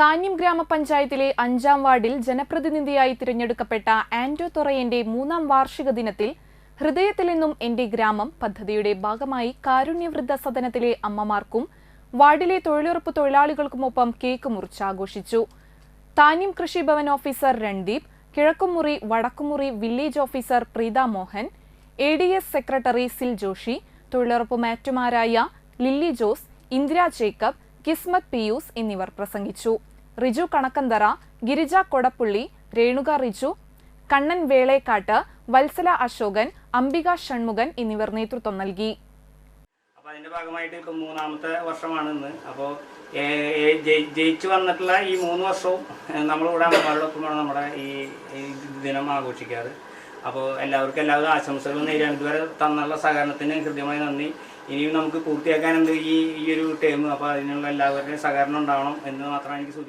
താന്യം ഗ്രാമപഞ്ചായത്തിലെ അഞ്ചാം വാർഡിൽ ജനപ്രതിനിധിയായി തിരഞ്ഞെടുക്കപ്പെട്ട ആന്റോ തൊറയന്റെ മൂന്നാം വാർഷിക ദിനത്തിൽ ഹൃദയത്തിൽ നിന്നും എന്റെ ഗ്രാമം പദ്ധതിയുടെ ഭാഗമായി കാരുണ്യവൃദ്ധ സദനത്തിലെ അമ്മമാർക്കും വാർഡിലെ തൊഴിലുറപ്പ് തൊഴിലാളികൾക്കുമൊപ്പം cake മുറിച്ചാഘോഷിച്ചു Thanyam Krishibhavan officer Randeep Kizhakkumuri Vadakkumuri village officer Preetha Mohan A D S secretary Sil Joshi തൊഴിലുറപ്പ് മാറ്റുമാരായ ലില്ലി ജോസ് ഇന്ദിര ജേക്കബ് കിസ്മത് പിയൂസ് എന്നിവർ പ്രസംഗിച്ചു. റിജു കണക്കന്തറ ഗിരിജ കൊടപ്പുള്ളി രേണുക റിജു കണ്ണൻ വേളേക്കാട്ട് വത്സല അശോകൻ അംബിക ഷൺമുഖൻ എന്നിവർ നേതൃത്വം നൽകി. അപ്പോൾ അതിന്റെ ഭാഗമായിട്ട് ഇപ്പം മൂന്നാമത്തെ വർഷമാണ് ഇന്ന്. അപ്പോൾ ജയിച്ചു വന്നിട്ടുള്ള ഈ മൂന്ന് വർഷവും നമ്മളിവിടെ അമ്മമാരോടൊപ്പമാണ് നമ്മുടെ ഈ ഈ ദിനം ആഘോഷിക്കാറ്. അപ്പോൾ എല്ലാവർക്കും എല്ലാവിധ ആശംസകളും നേരിടാൻ ഇതുവരെ തന്നുള്ള സഹകരണത്തിന് ഹൃദ്യമായി നന്ദി. ഇനിയും നമുക്ക് പൂർത്തിയാക്കാനുണ്ട് ഈ ഈ ഒരു ടേം അപ്പോൾ അതിനുള്ള എല്ലാവരുടെയും സഹകരണം ഉണ്ടാവണം എന്ന് മാത്രമാണ് എനിക്ക് സൂചിപ്പിക്കുന്നത്